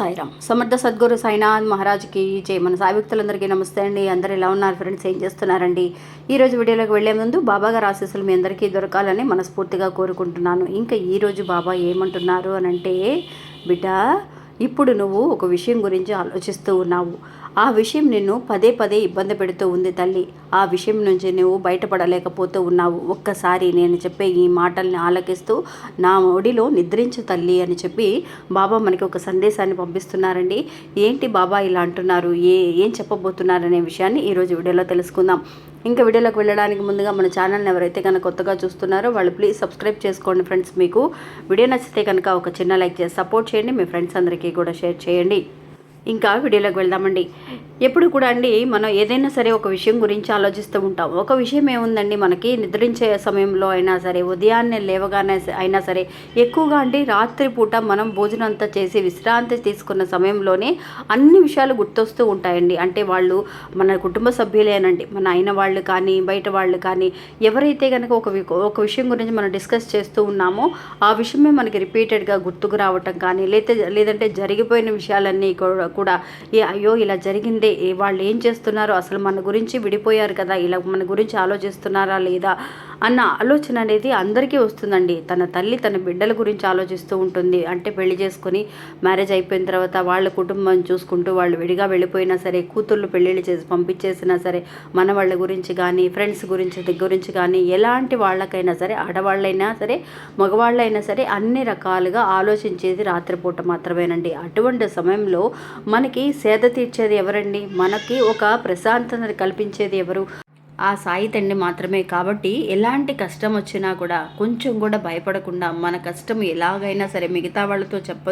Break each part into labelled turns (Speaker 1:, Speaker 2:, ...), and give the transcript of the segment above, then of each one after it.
Speaker 1: సాయిరామ్ సమర్థ సద్గురు సాయినాథ్ మహారాజ్కి జై. మన సాయభక్తులందరికీ నమస్తే అండి. అందరు ఎలా ఉన్నారు? ఫ్రెండ్స్ ఏం చేస్తున్నారండి? ఈరోజు వీడియోలోకి వెళ్ళే ముందు బాబాగారు ఆశీస్సులు మీ అందరికీ దొరకాలని మనస్ఫూర్తిగా కోరుకుంటున్నాను. ఇంకా ఈరోజు బాబా ఏమంటున్నారు అని అంటే బిడ్డ ఇప్పుడు నువ్వు ఒక విషయం గురించి ఆలోచిస్తూ ఉన్నావు. ఆ విషయం నిన్ను పదే పదే ఇబ్బంది పెడుతూ ఉంది తల్లి. ఆ విషయం నుంచి నువ్వు బయటపడలేకపోతూ ఉన్నావు. ఒక్కసారి నేను చెప్పే ఈ మాటల్ని ఆలకిస్తూ నా ఒడిలో నిద్రించు తల్లి అని చెప్పి బాబా మనకి ఒక సందేశాన్ని పంపిస్తున్నారండి. ఏంటి బాబా ఇలా అంటున్నారు? ఏ ఏం చెప్పబోతున్నారు అనే విషయాన్ని ఈరోజు వీడియోలో తెలుసుకుందాం. ఇంకా వీడియోలోకి వెళ్ళడానికి ముందుగా మన ఛానల్ని ఎవరైతే కనుక కొత్తగా చూస్తున్నారో వాళ్ళు ప్లీజ్ సబ్స్క్రైబ్ చేసుకోండి ఫ్రెండ్స్. మీకు వీడియో నచ్చితే కనుక ఒక చిన్న లైక్ చేసి సపోర్ట్ చేయండి. మీ ఫ్రెండ్స్ అందరికీ కూడా షేర్ చేయండి. ఇంకా వీడియోలోకి వెళ్దామండి. ఎప్పుడు కూడా అండి మనం ఏదైనా సరే ఒక విషయం గురించి ఆలోచిస్తూ ఉంటాం. ఒక విషయం ఏముందండి? మనకి నిద్రించే సమయంలో అయినా సరే ఉదయాన్నే లేవగానే అయినా సరే ఎక్కువగా అండి రాత్రిపూట మనం భోజనం అంతా చేసి విశ్రాంతి తీసుకున్న సమయంలోనే అన్ని విషయాలు గుర్తొస్తూ ఉంటాయండి. అంటే వాళ్ళు మన కుటుంబ సభ్యులేనండి. మన అయిన వాళ్ళు కానీ బయట వాళ్ళు కానీ ఎవరైతే కనుక ఒక వి- ఒక విషయం గురించి మనం డిస్కస్ చేస్తూ ఉన్నామో ఆ విషయమే మనకి రిపీటెడ్గా గుర్తుకు రావటం కానీ లేతే లేదంటే జరిగిపోయిన విషయాలన్నీ కూడా కూడా ఏ అయ్యో ఇలా జరిగిందే ఏ వాళ్ళు ఏం చేస్తున్నారో అసలు మన గురించి విడిపోయారు కదా ఇలా మన గురించి ఆలోచిస్తున్నారా లేదా? అన్న ఆలోచన అనేది అందరికీ వస్తుందండి. తన తల్లి తన బిడ్డల గురించి ఆలోచిస్తూ ఉంటుంది. అంటే పెళ్ళి చేసుకొని మ్యారేజ్ అయిపోయిన తర్వాత వాళ్ళ కుటుంబం చూసుకుంటూ వాళ్ళు విడిగా వెళ్ళిపోయినా సరే కూతుళ్ళు పెళ్ళిళ్ళు చేసి పంపించేసినా సరే మన వాళ్ళ గురించి కానీ ఫ్రెండ్స్ గురించి దగ్గర గురించి కానీ ఎలాంటి వాళ్ళకైనా సరే ఆడవాళ్ళైనా సరే మగవాళ్ళైనా సరే అన్ని రకాలుగా ఆలోచించేది రాత్రిపూట మాత్రమేనండి. అటువంటి సమయంలో మనకి సేద తీర్చేది ఎవరండి? మనకి ఒక ప్రశాంతత కల్పించేది ఎవరు? ఆ సాయి తండ్రి మాత్రమే. కాబట్టి ఎలాంటి కష్టం వచ్చినా కూడా కొంచెం కూడా భయపడకుండా మన కష్టం ఎలాగైనా సరే మిగతా వాళ్ళతో చెప్ప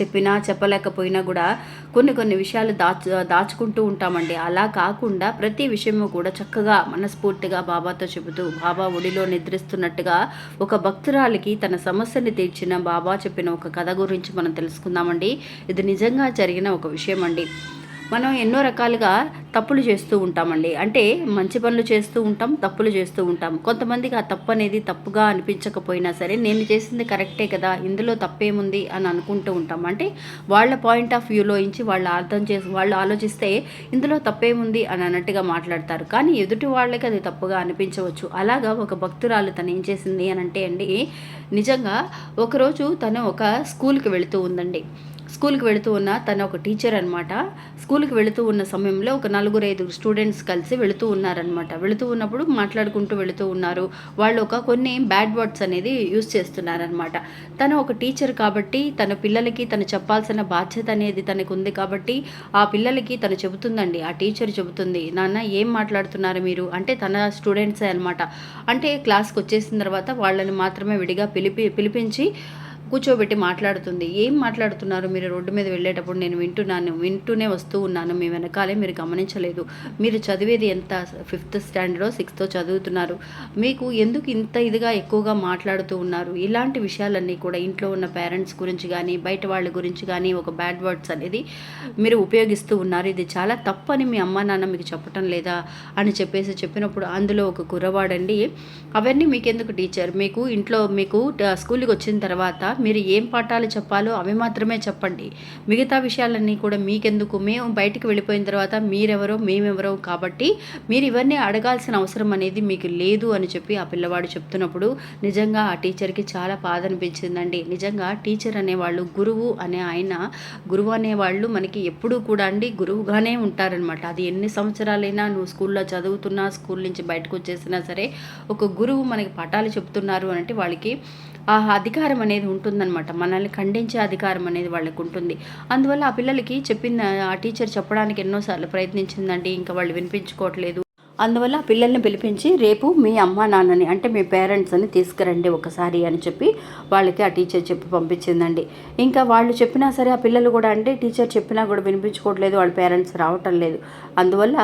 Speaker 1: చెప్పినా చెప్పలేకపోయినా కూడా కొన్ని కొన్ని విషయాలు దాచు దాచుకుంటూ ఉంటామండి. అలా కాకుండా ప్రతి విషయము కూడా చక్కగా మనస్ఫూర్తిగా బాబాతో చెబుతూ బాబా ఒడిలో నిద్రిస్తున్నట్టుగా ఒక భక్తురాలికి తన సమస్యని తీర్చిన బాబా చెప్పిన ఒక కథ గురించి మనం తెలుసుకుందామండి. ఇది నిజంగా జరిగిన ఒక విషయం అండి మనం ఎన్నో రకాలుగా తప్పులు చేస్తూ ఉంటామండి. అంటే మంచి పనులు చేస్తూ ఉంటాం తప్పులు చేస్తూ ఉంటాం. కొంతమందికి ఆ తప్పు అనేది తప్పుగా అనిపించకపోయినా సరే నేను చేసింది కరెక్టే కదా ఇందులో తప్పేముంది అని అనుకుంటూ ఉంటాం. అంటే వాళ్ళ పాయింట్ ఆఫ్ వ్యూలో నుంచి వాళ్ళు అర్థం చేసి వాళ్ళు ఆలోచిస్తే ఇందులో తప్పేముంది అని అన్నట్టుగా మాట్లాడతారు. కానీ ఎదుటి వాళ్ళకి అది తప్పుగా అనిపించవచ్చు. అలాగా ఒక భక్తురాలు తను ఏం చేసింది అని అంటే అండి నిజంగా ఒకరోజు తను ఒక స్కూల్కి వెళుతూ ఉందండి. స్కూల్కి వెళుతూ ఉన్న తన ఒక టీచర్ అనమాట స్కూల్కి వెళుతూ ఉన్న సమయంలో ఒక నలుగురు ఐదుగురు స్టూడెంట్స్ కలిసి వెళుతూ ఉన్నారనమాట వెళుతూ ఉన్నప్పుడు మాట్లాడుకుంటూ వెళుతూ ఉన్నారు. వాళ్ళు ఒక కొన్ని బ్యాడ్ వర్డ్స్ అనేది యూస్ చేస్తున్నారనమాట తను ఒక టీచర్ కాబట్టి తన పిల్లలకి తను చెప్పాల్సిన బాధ్యత అనేది తనకు ఉంది కాబట్టి ఆ పిల్లలకి తను చెబుతుందండి. ఆ టీచర్ చెబుతుంది నాన్న ఏం మాట్లాడుతున్నారు మీరు? అంటే తన స్టూడెంట్సే అనమాట అంటే క్లాస్కి వచ్చేసిన తర్వాత వాళ్ళని మాత్రమే విడిగా పిలిపి పిలిపించి కూర్చోబెట్టి మాట్లాడుతుంది. ఏం మాట్లాడుతున్నారు మీరు రోడ్డు మీద వెళ్ళేటప్పుడు? నేను వింటున్నాను వింటూనే వస్తూ ఉన్నాను. మీ వెనకాలే మీరు గమనించలేదు. మీరు చదివేది ఎంత? ఫిఫ్త్ స్టాండర్డో సిక్స్తో చదువుతున్నారు. మీకు ఎందుకు ఇంత ఇదిగా ఎక్కువగా మాట్లాడుతూ ఉన్నారు? ఇలాంటి విషయాలన్నీ కూడా ఇంట్లో ఉన్న పేరెంట్స్ గురించి కానీ బయట వాళ్ళ గురించి కానీ ఒక బ్యాడ్ వర్డ్స్ అనేది మీరు ఉపయోగిస్తూ ఉన్నారు. ఇది చాలా తప్పని మీ అమ్మ నాన్న మీకు చెప్పటం లేదా అని చెప్పేసి చెప్పినప్పుడు అందులో ఒక కుర్రవాడండి అవన్నీ మీకెందుకు టీచర్? మీకు ఇంట్లో మీకు స్కూల్కి వచ్చిన తర్వాత మీరు ఏం పాఠాలు చెప్పాలో అవి మాత్రమే చెప్పండి. మిగతా విషయాలన్నీ కూడా మీకెందుకు? మేము బయటికి వెళ్ళిపోయిన తర్వాత మీరెవరో మేమెవరో కాబట్టి మీరు ఇవన్నీ అడగాల్సిన అవసరం అనేది మీకు లేదు అని చెప్పి ఆ పిల్లవాడు చెప్తున్నప్పుడు నిజంగా ఆ టీచర్కి చాలా బాధ అనిపించిందండి. నిజంగా టీచర్ అనేవాళ్ళు గురువు అనే ఆయన గురువు అనేవాళ్ళు మనకి ఎప్పుడూ కూడా అండి గురువుగానే ఉంటారనమాట అది ఎన్ని సంవత్సరాలైనా నువ్వు స్కూల్లో చదువుతున్నా స్కూల్ నుంచి బయటకు వచ్చేసినా సరే ఒక గురువు మనకి పాఠాలు చెప్తున్నారు అని అంటే వాళ్ళకి ఆ అధికారం అనేది ఉంటుంది. ఉంటుందన్నమాట. మనల్ని ఖండించే అధికారం అనేది వాళ్ళకి ఉంటుంది. అందువల్ల ఆ పిల్లలకి చెప్పిన ఆ టీచర్ చెప్పడానికి ఎన్నోసార్లు ప్రయత్నించిందండి. ఇంకా వాళ్ళు వినిపించుకోవట్లేదు. అందువల్ల ఆ పిల్లల్ని పిలిపించి రేపు మీ అమ్మ నాన్నని అంటే మీ పేరెంట్స్ని తీసుకురండి ఒకసారి అని చెప్పి వాళ్ళకి ఆ టీచర్ చెప్పి పంపించిందండి. ఇంకా వాళ్ళు చెప్పినా సరే ఆ పిల్లలు కూడా అంటే టీచర్ చెప్పినా కూడా వినిపించుకోవట్లేదు వాళ్ళ పేరెంట్స్ రావటం లేదు. అందువల్ల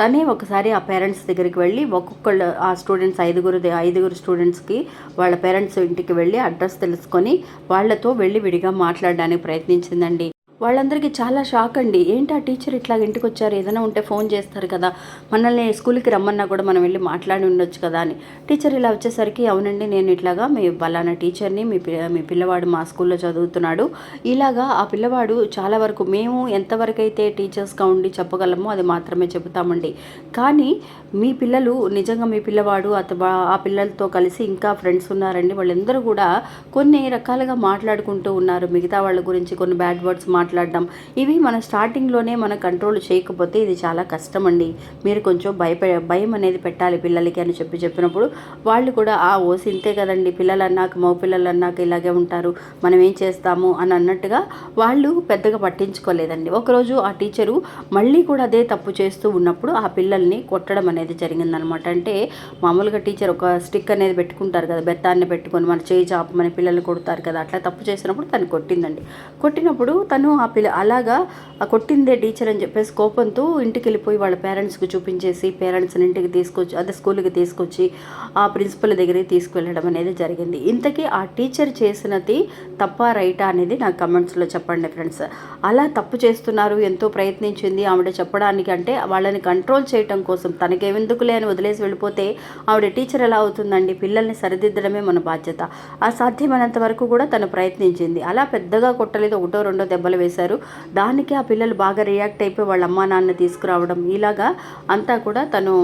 Speaker 1: తనే ఒకసారి ఆ పేరెంట్స్ దగ్గరికి వెళ్ళి ఒక్కొక్కళ్ళు ఆ స్టూడెంట్స్ ఐదుగురు ఐదుగురు స్టూడెంట్స్కి వాళ్ళ పేరెంట్స్ ఇంటికి వెళ్ళి అడ్రస్ తెలుసుకొని వాళ్ళతో వెళ్ళి విడిగా మాట్లాడడానికి ప్రయత్నించిందండి. వాళ్ళందరికీ చాలా షాక్ అండి. ఏంటి ఆ టీచర్ ఇట్లా ఇంటికి వచ్చారు? ఏదైనా ఉంటే ఫోన్ చేస్తారు కదా. మనల్ని స్కూల్కి రమ్మన్నా కూడా మనం వెళ్ళి మాట్లాడి ఉండొచ్చు కదా అని. టీచర్ ఇలా వచ్చేసరికి అవునండి నేను ఇట్లాగా మీ బలానా టీచర్ని మీ పి- మీ పిల్లవాడు మా స్కూల్లో చదువుతున్నాడు. ఇలాగా ఆ పిల్లవాడు చాలా వరకు మేము ఎంతవరకు అయితే టీచర్స్గా ఉండి చెప్పగలమో అది మాత్రమే చెబుతామండి. కానీ మీ పిల్లలు నిజంగా మీ పిల్లవాడు అత ఆ పిల్లలతో కలిసి ఇంకా ఫ్రెండ్స్ ఉన్నారండి. వాళ్ళందరూ కూడా కొన్ని రకాలుగా మాట్లాడుకుంటూ ఉన్నారు. మిగతా వాళ్ళ గురించి కొన్ని బ్యాడ్ వర్డ్స్ మాట్లాడడం. ఇవి మన స్టార్టింగ్లోనే మనం కంట్రోల్ చేయకపోతే ఇది చాలా కష్టం అండి మీరు కొంచెం భయప భయం అనేది పెట్టాలి పిల్లలకి అని చెప్పి చెప్పినప్పుడు వాళ్ళు కూడా ఆ ఓసి ఇంతే కదండి. పిల్లలు అన్నాక మగ పిల్లలు అన్నాక ఇలాగే ఉంటారు. మనం ఏం చేస్తాము? అని అన్నట్టుగా వాళ్ళు పెద్దగా పట్టించుకోలేదండి. ఒకరోజు ఆ టీచరు మళ్ళీ కూడా అదే తప్పు చేస్తూ ఉన్నప్పుడు ఆ పిల్లల్ని కొట్టడం అనేది జరిగిందనమాట. అంటే మామూలుగా టీచర్ ఒక స్టిక్ అనేది పెట్టుకుంటారు కదా బెత్తాన్ని పెట్టుకొని మన చేయి చాపమని పిల్లల్ని కొడతారు కదా అట్లా తప్పు చేసినప్పుడు తను కొట్టిందండి. కొట్టినప్పుడు తను ఆ పిల్ల అలాగా ఆ కొట్టిందే టీచర్ అని చెప్పేసి కోపంతో ఇంటికి వెళ్ళిపోయి వాళ్ళ పేరెంట్స్కి చూపించేసి పేరెంట్స్ని ఇంటికి తీసుకొచ్చి అదే స్కూల్కి తీసుకొచ్చి ఆ ప్రిన్సిపల్ దగ్గరికి తీసుకువెళ్ళడం అనేది జరిగింది. ఇంతకీ ఆ టీచర్ చేసినది తప్ప రైటా అనేది నాకు కమెంట్స్లో చెప్పండి ఫ్రెండ్స్. అలా తప్పు చేస్తున్నారు ఎంతో ప్రయత్నించింది ఆవిడ చెప్పడానికి అంటే వాళ్ళని కంట్రోల్ చేయటం కోసం తనకేమెందుకులే అని వదిలేసి వెళ్ళిపోతే ఆవిడ టీచర్ ఎలా అవుతుందండి? పిల్లల్ని సరిదిద్దడమే మన బాధ్యత. ఆ సాధ్యమైనంత వరకు కూడా తను ప్రయత్నించింది. అలా పెద్దగా కొట్టలేదు ఒకటో రెండో దెబ్బలు వేశారు. దానికి ఆ పిల్లలు బాగా రియాక్ట్ అయిపోయి వాళ్ళ అమ్మా నాన్న తీసుకురావడం ఇలాగా అంతా కూడా తను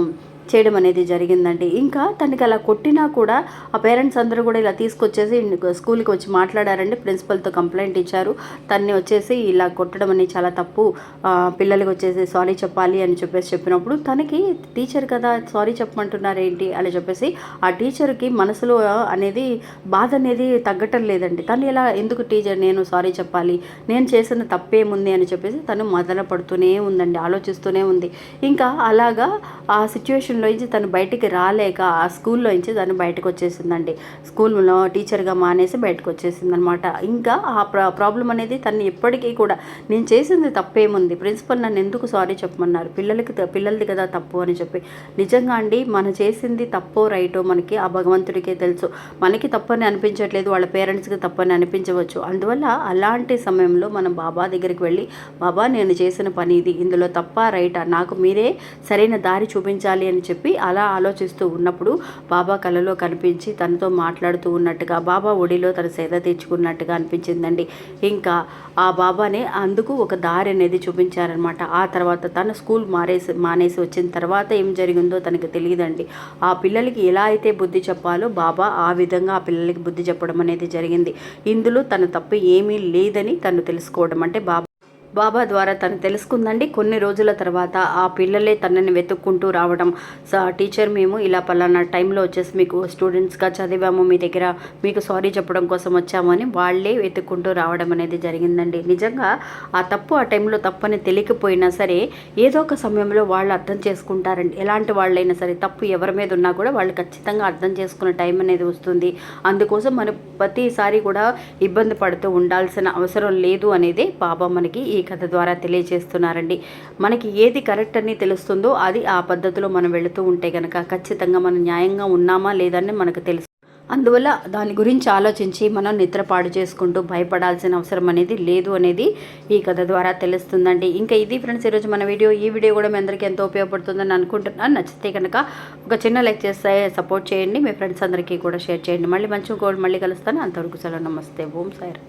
Speaker 1: చేయడం అనేది జరిగిందండి. ఇంకా తనకి అలా కొట్టినా కూడా ఆ పేరెంట్స్ అందరూ కూడా ఇలా తీసుకొచ్చేసి స్కూల్కి వచ్చి మాట్లాడారండి. ప్రిన్సిపల్తో కంప్లైంట్ ఇచ్చారు. తన్ని వచ్చేసి ఇలా కొట్టడం అనేది చాలా తప్పు. పిల్లలకి వచ్చేసి సారీ చెప్పాలి అని చెప్పేసి చెప్పినప్పుడు తనకి టీచర్ కదా సారీ చెప్పమంటున్నారు ఏంటి అని చెప్పేసి ఆ టీచర్కి మనసులో అనేది బాధ అనేది తగ్గటం లేదండి. తను ఇలా ఎందుకు టీచర్ నేను సారీ చెప్పాలి నేను చేసిన తప్పేముంది అని చెప్పేసి తను మొదలు పడుతూనే ఉందండి ఆలోచిస్తూనే ఉంది. ఇంకా అలాగా ఆ సిచ్యువేషన్ నుంచి తను బయటికి రాలేక ఆ స్కూల్లో నుంచి తను బయటకు వచ్చేసిందండి. స్కూల్లో టీచర్గా మానేసి బయటకు వచ్చేసింది అనమాట ఇంకా ఆ ప్రా ప్రాబ్లం అనేది తను ఎప్పటికీ కూడా నేను చేసింది తప్పేముంది? ప్రిన్సిపల్ నన్ను ఎందుకు సారీ చెప్పమన్నారు? పిల్లలకి పిల్లలది కదా తప్పు అని చెప్పి. నిజంగా అండి మనం చేసింది తప్పో రైటో మనకి ఆ భగవంతుడికే తెలుసు. మనకి తప్పని అనిపించట్లేదు వాళ్ళ పేరెంట్స్కి తప్పని అనిపించవచ్చు. అందువల్ల అలాంటి సమయంలో మనం బాబా దగ్గరికి వెళ్ళి బాబా నేను చేసిన పని ఇది. ఇందులో తప్ప రైటా? నాకు మీరే సరైన దారి చూపించాలి అని చెప్పి అలా ఆలోచిస్తూ ఉన్నప్పుడు బాబా కలలో కనిపించి తనతో మాట్లాడుతూ ఉన్నట్టుగా బాబా ఒడిలో తన సేద తీర్చుకున్నట్టుగా అనిపించిందండి. ఇంకా ఆ బాబానే అందుకు ఒక దారి అనేది చూపించారనమాట ఆ తర్వాత తన స్కూల్ మారేసి మానేసి వచ్చిన తర్వాత ఏం జరిగిందో తనకు తెలియదండి. ఆ పిల్లలకి ఎలా అయితే బుద్ధి చెప్పాలో బాబా ఆ విధంగా ఆ పిల్లలకి బుద్ధి చెప్పడం అనేది జరిగింది. ఇందులో తన తప్పు ఏమీ లేదని తను తెలుసుకోవడం అంటే బాబా బాబా ద్వారా తను తెలుసుకుందండి. కొన్ని రోజుల తర్వాత ఆ పిల్లలే తనని వెతుక్కుంటూ రావడం. స టీచర్ మేము ఇలా పలానా టైంలో వచ్చేసి మీకు స్టూడెంట్స్గా చదివాము మీ దగ్గర మీకు సారీ చెప్పడం కోసం వచ్చాము అని వాళ్ళే వెతుక్కుంటూ రావడం అనేది జరిగిందండి. నిజంగా ఆ తప్పు ఆ టైంలో తప్పని తెలియకపోయినా సరే ఏదో ఒక సమయంలో వాళ్ళు అర్థం చేసుకుంటారండి. ఎలాంటి వాళ్ళైనా సరే తప్పు ఎవరి మీద ఉన్నా కూడా వాళ్ళు ఖచ్చితంగా అర్థం చేసుకునే టైం అనేది వస్తుంది. అందుకోసం మనం ప్రతిసారి కూడా ఇబ్బంది పడుతూ ఉండాల్సిన అవసరం లేదు అనేది బాబా మనకి ఈ ఈ కథ ద్వారా తెలియజేస్తున్నారండి. మనకి ఏది కరెక్ట్ అని తెలుస్తుందో అది ఆ పద్ధతిలో మనం వెళుతూ ఉంటే కనుక ఖచ్చితంగా మనం న్యాయంగా ఉన్నామా లేదని మనకు తెలుసు. అందువల్ల దాని గురించి ఆలోచించి మనం నిద్రపాడు చేసుకుంటూ భయపడాల్సిన అవసరం అనేది లేదు అనేది ఈ కథ ద్వారా తెలుస్తుందండి. ఇంకా ఇది ఫ్రెండ్స్ ఈరోజు మన వీడియో. ఈ వీడియో కూడా మీ అందరికీ ఎంతో ఉపయోగపడుతుందని అనుకుంటున్నాను. నచ్చితే కనుక ఒక చిన్న లైక్ చేస్తే సపోర్ట్ చేయండి. మీ ఫ్రెండ్స్ అందరికీ కూడా షేర్ చేయండి. మళ్ళీ మంచి గోల్డ్ మళ్ళీ కలుస్తాను. అంతవరకు సెలవు. నమస్తే. ఓం సార్